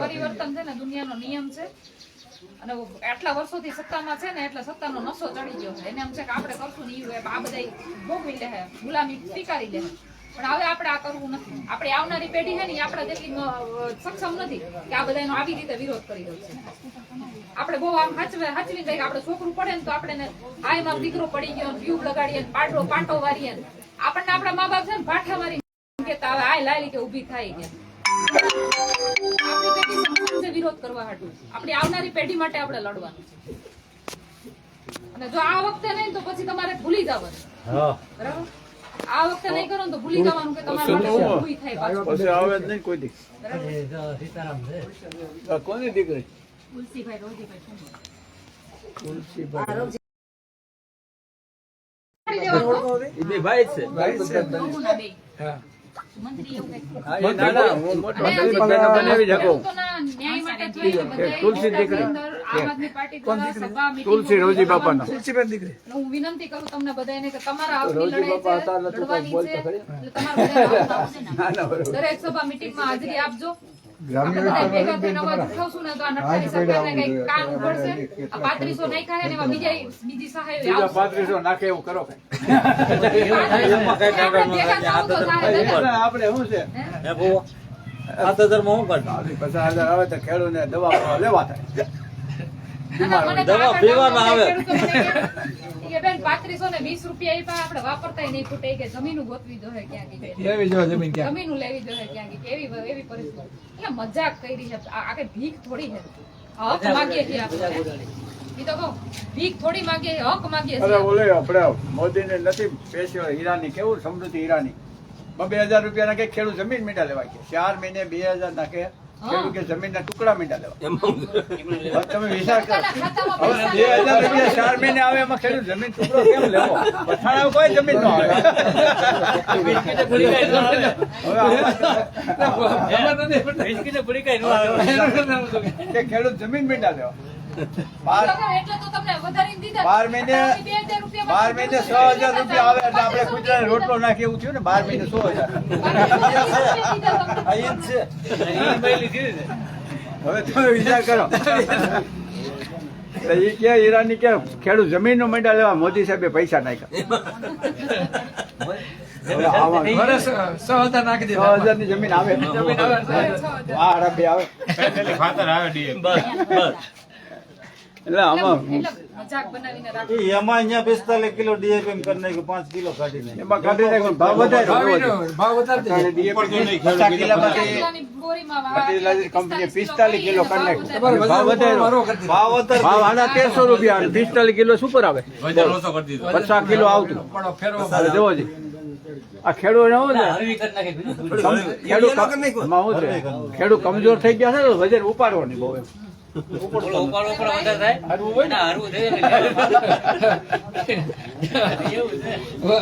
પરિવર્તન છે ને દુનિયાનો નિયમ છે. અને આટલા વર્ષોથી સત્તામાં છે ને એટલે સત્તાનો નશો ચડી ગયો છે. એને એમ છે કે આપણે કરશું ને એવું આ બધા ભોગવી લે ગુલામી સ્વીકારી લે પણ હવે આપણે આ કરવું નથી. આપણે આવનારી પેઢી છે ને આપણે જેટલી સક્ષમ નથી કે આ બધાનો આવી રીતે વિરોધ કરી રહ્યો છે. આપણે બહુ આમ હાચવે, હાચવી જાય આપણે છોકરું પડે ને તો આપણે હાય મારો દીકરો પડી ગયો ટ્યુબ લગાડીએ પાટો પાટો વારીએ આપણને આપણા મા બાપ છે ને પાઠા મારી કેતા હવે હાય, લાલી કે ઊભી થાય કે. આપણી પેઢી સક્ષમ વિરોધ કરવા હાટુ આપણી આવનારી પેઢી માટે આપણે લડવાનું છે. અને જો આ વખતે નહીં તો પછી તમારે ભૂલી જવાનું. બરાબર? આ વખતે નહીં કરો તો ભૂલી જવાનું કે તમારા માટે શું થાય પાછું. પછી આવે જ નહીં કોઈ દી. બરાબર? આ કોની દીકરી? તુલસીભાઈ રોજીભાઈ શું એ બે ભાઈ છે. હા. ના, દીકરી. હું. વિનંતી કરું તમને બધાને કે તમારા રોજી બાપા હતા બોલતા. દરેક સભા મીટિંગમાં હાજરી આપજો. આપણે બધા ભેગા થઈને અવાજ ઉઠાવશું ને તો આ નઠારી સરકારને કંઈક કાન ઉઘડશે. આ 3500 નાખ્યા ને એમાં બીજા બીજી સહાયો પાંત્રીસો નાખે એવું કરો કઈ. આપણે ભેગા થાવું તો થાય ને. ના, આપણે શું છે ચાલીસ પચાસ હજાર આવે તો ખેડૂતને દવા લેવા થાય ના, ના, દવા પીવાના આવે. કે, કે બેન 3500 ને 20 રૂપિયા આપ્યા, આપણે વાપરતાય નહીં ખૂટે. કે જમીનું ગોતવી જોઈએ ક્યાંક ઈ કે. લેવી જો જમીન લેવી જોઈએ ક્યાંક એવી એવી પરિસ્થિતિ. એટલે મજાક કરી છે. આ આ ભીખ થોડી છે. હક માંગીએ છીએ આપણે. થોડી હક માંગીએ અરે ઓલે આપણે મોદીને નથી પેશ્યો હીરાની કેવું સમૃદ્ધિ હીરાની? બે હજાર રૂપિયા નાખે ખેડૂત જમીન મીઠા લેવાય કે ચાર મહિને બે હજાર નાખે ખેડૂત જમીનના ટુકડા મીંડા લેવા. તમે વિચાર કરો. પોતાના ખાતામાં હવે પૈસા બે હજાર રૂપિયા ચાર મહિને આવે એમાં ખેડૂત જમીન ટુકડો કેમ લેવો? પઠાણા કોઈ જમીન નો આવે. ખેડૂત જમીન મીંડા લેવા. બાર એટલે તો તમને વધારીને દીધા. બાર મહિને બાર મહિને છ હજાર રૂપિયા આવે એટલે આપણે ગુજરાત રોટલો નાખી એવું થયું ને બાર મહિને સો હજાર. હવે તમે વિચાર કરો. તો કે ઈરાની કે ખેડૂત જમીન નો મંડા લેવા મોદી સાહેબે પૈસા નાખ્યા. આવે જમીન આવે. એટલે આમાં એટલે મજાક બનાવીને રાખો. એમાં અહીંયા પિસ્તાલીસ કિલો ડીએપી કરી નાખ્યું પાંચ કિલો કાઢી નાખ્યું એમાં કાઢી નાખ્યો ભાવ વધારે 45 કિલો કરી નાખ્યું. ભાવ વધારે. ભાવ ભાવ આના તેરસો રૂપિયા પિસ્તાલીસ કિલો સુપર આવે પચાસ કિલો આવતું. પણ જોવો જી. આ ખેડૂત ખેડૂત કમજોર થઈ ગયા છે વજન ઉપાડવાની બહુ એમ. હરવું હોય ને?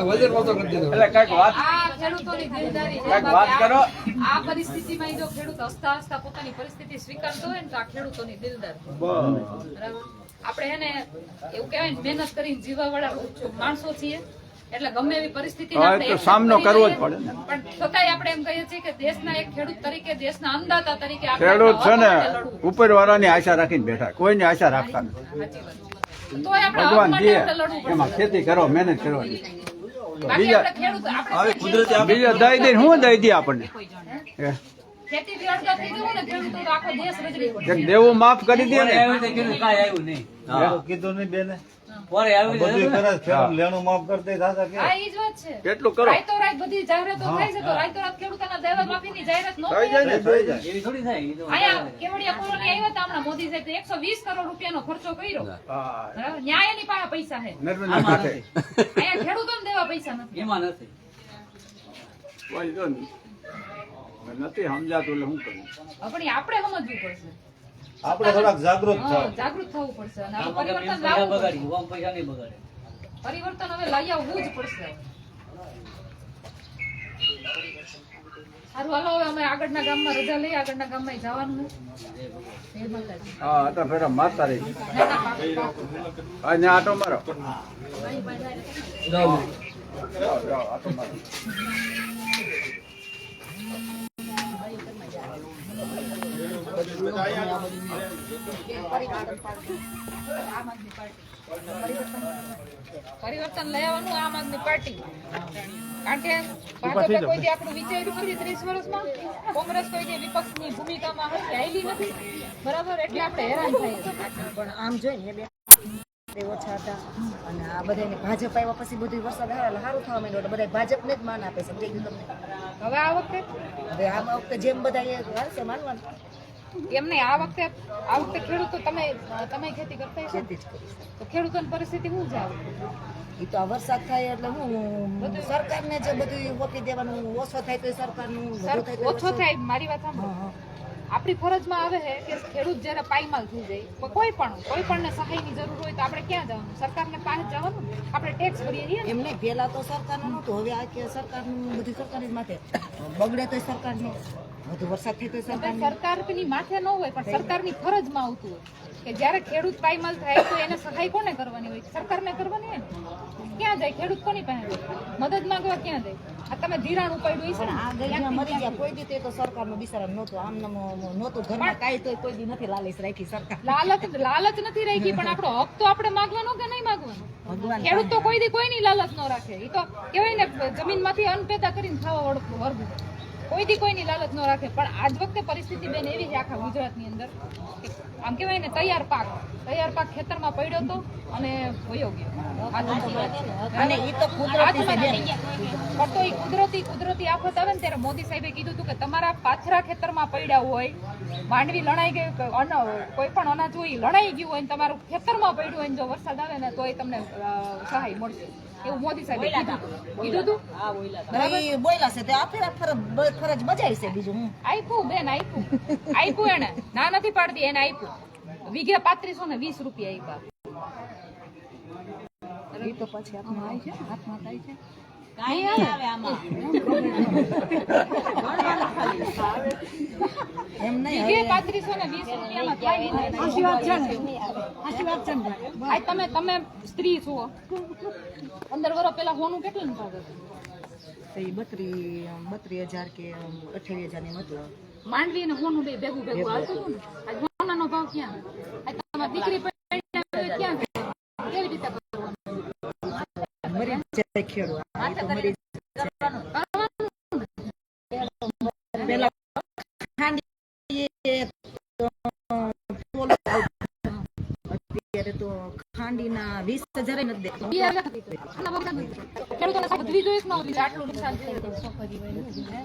વજન ઓછો કરી દીધો એટલે કંઈક વાત આ ખેડૂતોની દિલદારી છે. કાંઈક વાત બાકી કરો. આ- આ પરિસ્થિતિમાં ઈ જો ખેડૂત હસતા હસતા પોતાની પરિસ્થિતિ સ્વીકારતો હોય ને આ ખેડૂતોની દિલદાર છે. બરાબર. આપણે એને એવું કેવાય મહેનત કરીને જીવવાવાળા માણસો છીએ. એટલે ગમે એવી પરિસ્થિતિ સામનો કરવો જ પડે ને. પણ છતાંય આપણે એમ કહીએ છીએ કે દેશના એક ખેડૂત તરીકે દેશના અન્નદાતા તરીકે ખેડૂત છે ને ઉપરવાળાની ઉપર વાળાની આશા રાખીને બેઠા. કોઈની આશા રાખતા નથી. ભગવાન જે એમાં ખેતી કરો મહેનત કરવાની. બીજા- આપણે ખેડૂત આપણે કુદરતી બીજા દઈ દઈને શું દઈ દે આપણને? દેવું માફ કરી દે ને. કીધું નહીં બેને. બધું કરે છે, લેણું માફ કરતા થતા કે. હા, ઈ જ વાત છે. કેટલું કરો? બધી જાહેરાતો થાય છે તો રાત ખેડૂતોના દેવા માફીની જાહેરાત ન થઈ થાય જાય ને? થઈ જાય. આયા કેવડિયા કોલોની આવ્યા હતા હમણાં મોદી સાહેબ એકસો વીસ કરોડ રૂપિયાનો ખર્ચો કર્યો. હા. બરાબર ન્યાય એની પાસે પૈસા છે અહીંયા ખેડૂતોને દેવા પૈસા નથી. કોઈ જો નહીં. નથી સમજાતું એટલે શું કરું? આપણે સમજવું પડશે. આપણે થોડાક જાગૃત થાવ. જાગૃત થવું પડશે અને પરિવર્તન લાવવું પડશે. પરિવર્તન હવે લઈ આવવું જ પડશે સારું હાલો હવે અમે આગળના ગામમાં રજા લઈ આગળના ગામમાં જવાનું. હા આ તો ફેરા મારતા રહી. આટો મારો. જાઓ, આટો મારો આમ આદમી પાર્ટી પરિવર્તન લેવાનું આમ આદમી પાર્ટી. કારણ કે ભાજપે કોઈ જે આપણું વિચાર્યું નથી ત્રીસ વર્ષમાં કોંગ્રેસ કોઈ દી વિપક્ષની ભૂમિકામાં હતી આવેલી નથી. બરાબર? એટલે આપણે હેરાન થઈએ. પણ આમ જોઈએ બે ઓછા હતા. અને આ બધાને ભાજપ આવ્યા પછી બધું વરસાદ આવે એટલે સારું થવા માંડ્યું. એટલે બધા ભાજપને જ માન આપે છે. તમને. હવે આ વખતે? હવે આ વખતે જેમ બધા એ હાલશે માનવાનું. એમ નહીં આ વખતે આ વખતે ખેડૂતો તમે તમે ખેતી કરતા? ખેતી જ કરીશ. તો ખેડૂતોની પરિસ્થિતિ શું જાવ એ તો આ વરસાદ થાય એટલે હું બધું સરકારને જે બધું ઓપી દેવાનું ઓછો થાય તો સરકારનું ઓછો થાય મારી વાત સાંભળો. આપણી ફરજમાં આવે છે કે ખેડૂત જ્યારે પાયમાલ થઈ જાય કોઈ પણ કોઈ પણને સહાયની જરૂર હોય તો આપણે ક્યાં જવાનું? સરકારને પાસે જવાનું? આપણે ટેક્સ ભરીએ છીએ એમને પહેલાં તો સરકારનું નહોતું હવે આ કે સરકારનું બધી સરકારની માથે બગડે તો સરકારનું વધુ વરસાદ થઈ તો સરકાર સરકારની માથે ન હોય પણ સરકારની ફરજમાં આવતું હોય. કે જ્યારે ખેડૂત પાયમાલ થાય તો એને સહાય કોને કરવાની હોય? સરકારને કરવાની હોય ક્યાં જાય? ખેડૂત કોની પાસે? મદદ માંગવા ક્યાં જાય? આ તમે ધિરાણ ઉપાડ્યું આ ને મરી ગયા? કોઈ દી તો એ બિચારા નહોતું આમ નહોતું. ઘરમાં કાંઈ તો કોઈ દી નથી લાલીશ રાખી સરકાર. લાલચ લાલચ નથી રાખી પણ આપણો હક તો આપણે માંગવાનો કે નહીં માંગવાનો? ખેડૂત તો કોઈ દી કોઈની લાલચ ન રાખે. એ તો કેવાય ને જમીનમાંથી અન્ન પેદા કરીને ખાવા વર્ગ કોઈ દી કોઈની લાલચ ન રાખે પણ આજ વખતે પરિસ્થિતિ બેન એવી છે આખા ગુજરાતની અંદર કે આમ કહેવાય ને તૈયાર પાક. તૈયાર પાક ખેતરમાં પડ્યો હતો અને વયો ગયો. તો અને ઈ તો કુદરતી પણ તો ઈ કુદરતી કુદરતી આફત આવે ને ત્યારે મોદી સાહેબે કીધું હતું કે તમારા પાથરા ખેતરમાં પડ્યા હોય માંડવી લણાઈ ગઈ અન કોઈ પણ અનાજ હોય લણાઈ ગયું હોય ને તમારું ખેતરમાં પડ્યું હોય જો વરસાદ આવે ને તો એ તમને સહાય મળશે. એવું મોદી સાહેબે કીધું હતું. કીધું હતું? બરાબર? બોલ્યા છે તે આ ફેરા ફરજ બજાવી છે બીજું હું. આપ્યું બેન આપ્યું આપ્યું એને. ના નથી પાડતી એને આપ્યું વીઘે પાંત્રીસો ને વીસ રૂપિયા આપ્યા ઈ તો પછી આપણે હાથમાં છે હાથમાં થાય છે. એમ નહીં વીઘે પાંત્રીસો ને વીસ રૂપિયામાં થાય ને. આ તમે તમે સ્ત્રી છો. પંદર વર્ષ પેલા હોનું કેટલું ભાવ હતું તો બત્રી બત્રી હજાર કે અઠાવી હજારની મતલબ. માંડવી અને હોનું બે ભેગું ભેગું આવતું હતું ને? આજ હોનાનો ભાવ ક્યાં? આજ તમારી દીકરી પરણાવી ક્યાં કેવી રીતે કરવાનું? મરી જાય ખેડૂત. તો મરી પેલા ખાંડી. અત્યારે તો ખાંડીના વીસ હજાર નથી દેખાતું. બે હજાર નથી. આના બગડા નથી. ખેડૂતોને સાહેબ વધવી જોઈએ કે ન વધવી જોઈએ? આટલું નુકસાન છે. હે?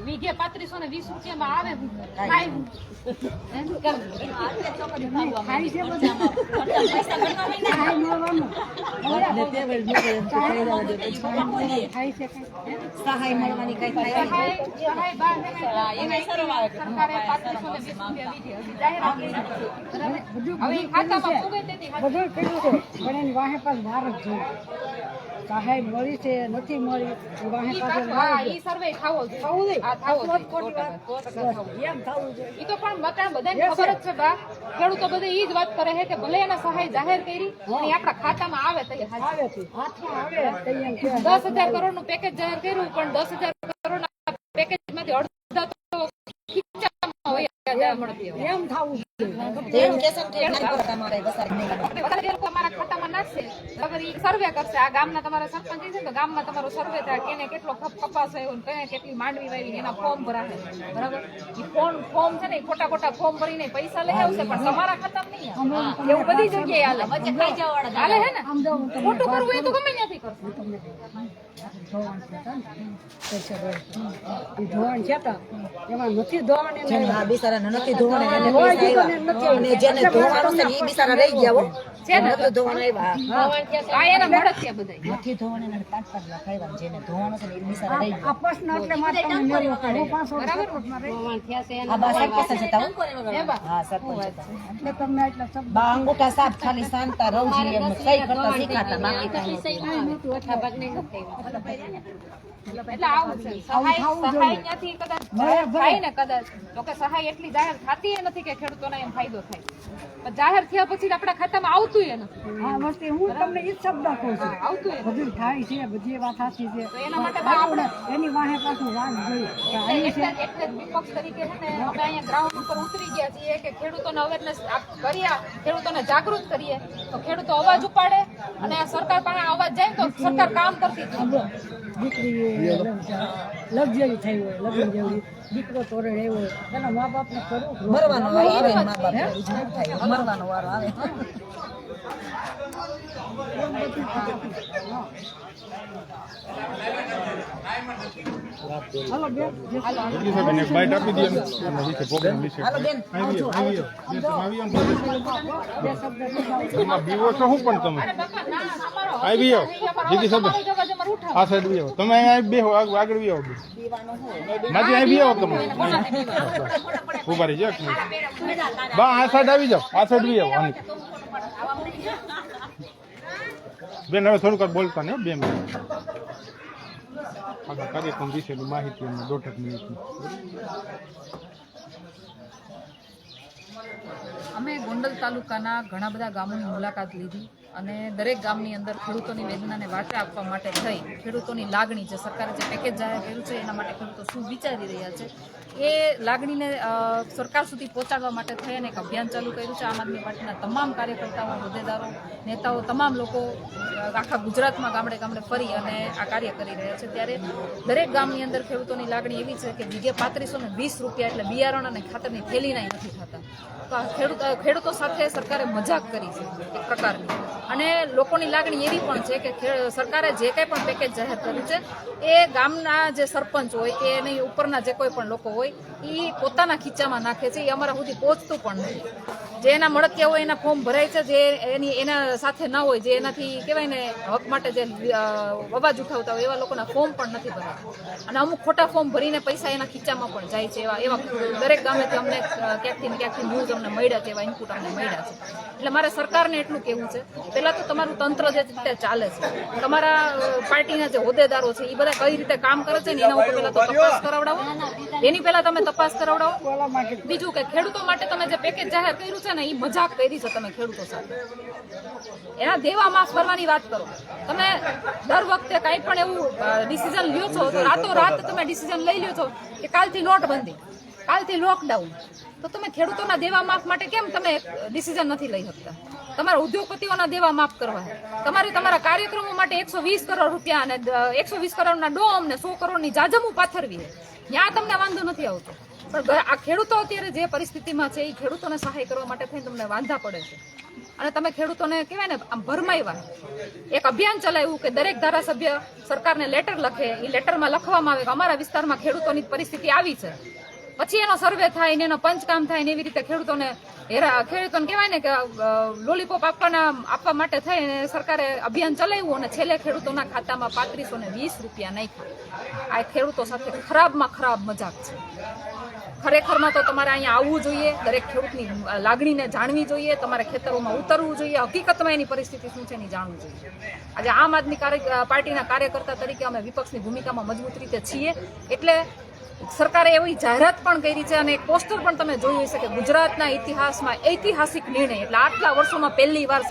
વીઘે પાંત્રીસો ને વીસ રૂપિયામાં આવે હું. ખાય હું. હે? ને તે વેળ મોકલે એમ તો કહી દેવા દે તો સહાય મળવાની કઈ થાય સહાય સહાય બહાર નીકળે. સરકારે પાંત્રીસો ને વીસ રૂપિયા લીધી. હજી જાહેરાત કરી નથી. બરાબર? હવે એ ખાતામાં પૂગે તેથી હાથ- બધું કર્યું છે પણ એની વાહે પાસ વાર જ જોઈએ સહાય મળી છે નથી મળી એ વાહે પાસે હા, ઈ સર્વે થાવો થાવો જોઈએ. ટકા થાવો જોઈએ. એમ થવું જોઈએ. ઈ તો પણ મકાન બધાને ખબર જ છે બા ખેડૂતો બધે ઈ જ વાત કરે છે કે ભલે એને સહાય જાહેર કરી પણ આપણા ખાતામાં આવે તો આવે છે. હાથમાં આવે. તો એમ દસ હજાર કરોડનું પેકેજ જાહેર કર્યું પણ દસ હજાર કરોડ સર્વે કરશે. આ ગામના તમારા સરપંચ છે તો ગામમાં તમારો સર્વે થાય. કેને કેટલો ખપ કપાસ આવ્યો ને કેટલી માંડવી વાવી એના ફોર્મ ભરાશે. બરાબર? ફોર્મ ફોર્મ છે ને ખોટા ખોટા ફોર્મ ભરીને પૈસા લઈ આવશે પણ તમારા ખતમ નહીં એવું બધી જગ્યાએ હાલે. હાલે હે ને? ખોટું કરવું એ તો ગમે ત્યાંથી કરશે. ધોવાણ છે ને ધોવાણ છે એમાં નથી ધોવાણ એને જેને નથી આવ્યા. અને જેને ધોવાનું છે એ બિચારા રહી ગયા હો. નથી ધોવાના આવ્યા. આ એના મળત છે બધા નથી ધોવાના એને પાંચ પાંચ લાખ આવ્યા જેને ધોવાનું છે ને એ બિચારા રહી આ પ્રશ્ન એટલે મારે તમને મેળવો પડે. હું પાંચસો ગયા આ બા સરપંચ હતા હો. હે બા. હા સરપંચ હતા એટલે તમને એટલા બા અંગૂઠા સાફ ખાલી શાંતા રવજી એમ સહી કરતા શીખાતા બાકી કાંઈ નહોતું. એટલે આવું છે. સહાય સહાય ત્યાંથી કદાચ થાય ને કદાચ તો કે સહાય એટલી જાહેર થતી નથી કે ખેડૂતોને એમ ફાયદો થાય. પણ જાહેર થયા પછી આપણા ખાતામાં આવતું ય નથી. આ વસ્તુ હું તમને ઈ શબ્દ કહું છું. આવતું બધું થાય છે બધી વાત સાચી છે. તો એના માટે આપણે એની વાહે પાછું વાત જોઈએ. એટલે એટલે વિપક્ષ તરીકે છે ને અમે અહીંયા ગ્રાઉન્ડ ઉપર ઉતરી ગયા છીએ કે ખેડૂતોને અવેરનેસ કરીએ ખેડૂતોને જાગૃત કરીએ. તો ખેડૂતો અવાજ ઉપાડે અને સરકાર પાસે અવાજ જાય તો સરકાર કામ કરતી જ નથી. દીકરી લક્ઝરી થઈ હોય લગ્ન જેવી. દીકરો તોરે રહ્યો હોય. તેના મા બાપને કરવું મરવાનો વારો આવે ને મા બાપ મરવાનો વારો આવે. હાલો બેન. જે હાલો બેન આવજો આવજો. બે શબ્દ બોલાવો. બીવો છો શું પણ તમે? અરે બાપા, ના, અમારો હક આવી જાઓ. નથી. અમારો જીગી હક સાહેબ. આ સાઈડ બી આવો તમે અહીંયા બે હો આગળ બી આવો. નાજી અહીં બી આવો તમે. ઊભા રહી જાઓ બા આ સાઈડ આવી જાઓ આ સાઈડ બી આવો આની. બેન હવે થોડુંક બોલતા ને હો, બે મિનિટ. આખા કાર્યક્રમ વિશેની માહિતી અમને દોઢ મિનિટની અમે ગોંડલ તાલુકાના ઘણા બધા ગામોની મુલાકાત લીધી. અને દરેક ગામની અંદર ખેડૂતોની વેદનાને વાચા આપવા માટે થઈ ખેડૂતોની લાગણી જે સરકારે જે પેકેજ જાહેર કર્યું છે, એના માટે ખેડૂતો શું વિચારી રહ્યા છે, એ લાગણીને સરકાર સુધી પહોંચાડવા માટે થઈ અને એક અભિયાન ચાલુ કર્યું છે. આમ આદમી પાર્ટીના તમામ કાર્યકર્તાઓ, હોદ્દેદારો, નેતાઓ, તમામ લોકો આખા ગુજરાતમાં ગામડે ગામડે ફરી અને આ કાર્ય કરી રહ્યા છે. ત્યારે દરેક ગામની અંદર ખેડૂતોની લાગણી એવી છે કે વીઘે પાંત્રીસો ને વીસ રૂપિયા એટલે બિયારણ અને ખાતરની થેલીના નથી થતા. તો આ ખેડૂત ખેડૂતો સાથે સરકારે મજાક કરી છે, એક પ્રકારની. અને લોકોની લાગણી એવી પણ છે કે સરકારે જે કંઈ પણ પેકેજ જાહેર કર્યું છે, એ ગામના જે સરપંચ હોય કે એની ઉપરના જે કોઈ પણ લોકો હોય એ પોતાના ખીચામાં નાખે છે એ અમારા સુધી પહોંચતું પણ નથી. જે એના મળતિયા હોય, એના ફોર્મ ભરાય છે, જે એની, એના સાથે ન હોય, જે એનાથી કહેવાય ને, હક માટે જે અવાજ ઉઠાવતા હોય, એવા લોકોના ફોર્મ પણ નથી ભરાતા. અને અમુક ખોટા ફોર્મ ભરીને પૈસા એના ખીચામાં પણ જાય છે, એવા એવા દરેક ગામેથી અમને ક્યાંકથી ક્યાંકથી ન્યૂઝ અમને મળ્યા છે, એવા ઇનપુટ અમને મળ્યા છે. એટલે મારે સરકારને એટલું કહેવું છે પહેલાં તો તમારું તંત્ર જે રીતે ચાલે છે, તમારા પાર્ટીના જે હોદ્દેદારો છે, એ બધા કઈ રીતે કામ કરે છે એના ઉપર પહેલાં તો તપાસ કરાવડાવો. એની પહેલાં તમે તપાસ કરાવડાવો. બીજું કે ખેડૂતો માટે તમે જે પેકેજ જાહેર કર્યું છે ને, એ મજાક કરી છે તમે ખેડૂતો સાથે. એના દેવા માફ કરવાની વાત કરો. તમે દર વખતે કાંઈ પણ એવું ડિસિઝન લ્યો છો, તો રાતો રાત તમે ડિસિઝન લઈ લ્યો છો કે કાલથી નોટબંધી, કાલથી લોકડાઉન તો તમે ખેડૂતોના દેવા માફ માટે કેમ તમે ડિસિઝન નથી લઈ શકતા? તમારા ઉદ્યોગપતિઓના દેવા માફ કરવા. તમારે તમારા કાર્યક્રમો માટે એકસો વીસ કરોડ રૂપિયા અને એકસો વીસ કરોડના ડોમ ને સો કરોડની જાજમું પાથરવી ત્યાં તમને વાંધો નથી આવતો. પણ આ ખેડૂતો અત્યારે જે પરિસ્થિતિમાં છે, એ ખેડૂતોને સહાય કરવા માટે થઈને તમને વાંધા પડે છે. અને તમે ખેડૂતોને કહેવાય ને, આમ ભરમાવ્યા એક અભિયાન ચલાવ્યું કે દરેક ધારાસભ્ય સરકારને લેટર લખે. એ લેટરમાં લખવામાં આવે કે અમારા વિસ્તારમાં ખેડૂતોની પરિસ્થિતિ આવી છે. પછી એનો સર્વે થાય ને એનો પંચકામ થાય ને એવી રીતે ખેડૂતોને હેરા ખેડૂતોને કહેવાય ને કે લોલીપોપ આપવાના આપવા માટે થઈને સરકારે અભિયાન ચલાવ્યું અને છેલ્લે ખેડૂતોના ખાતામાં પાંત્રીસો ને વીસ રૂપિયા નાખ્યા. આ ખેડૂતો સાથે ખરાબમાં ખરાબ મજાક છે. ખરેખરમાં તો તમારે અહીંયા આવવું જોઈએ, દરેક ખેડૂતની લાગણીને જાણવી જોઈએ, તમારે ખેતરોમાં ઉતરવું જોઈએ, હકીકતમાં એની પરિસ્થિતિ શું છે એની જાણવું જોઈએ. આજે આમ આદમી પાર્ટીના કાર્યકર્તા તરીકે અમે વિપક્ષની ભૂમિકામાં મજબૂત રીતે છીએ, એટલે સરકારે એવી જાહેરાત પણ કરી છે અને એક પોસ્ટર પણ તમે જોયું હશે કે ગુજરાતના ઇતિહાસમાં ઐતિહાસિક નિર્ણય, એટલે આટલા વર્ષોમાં પહેલી વાર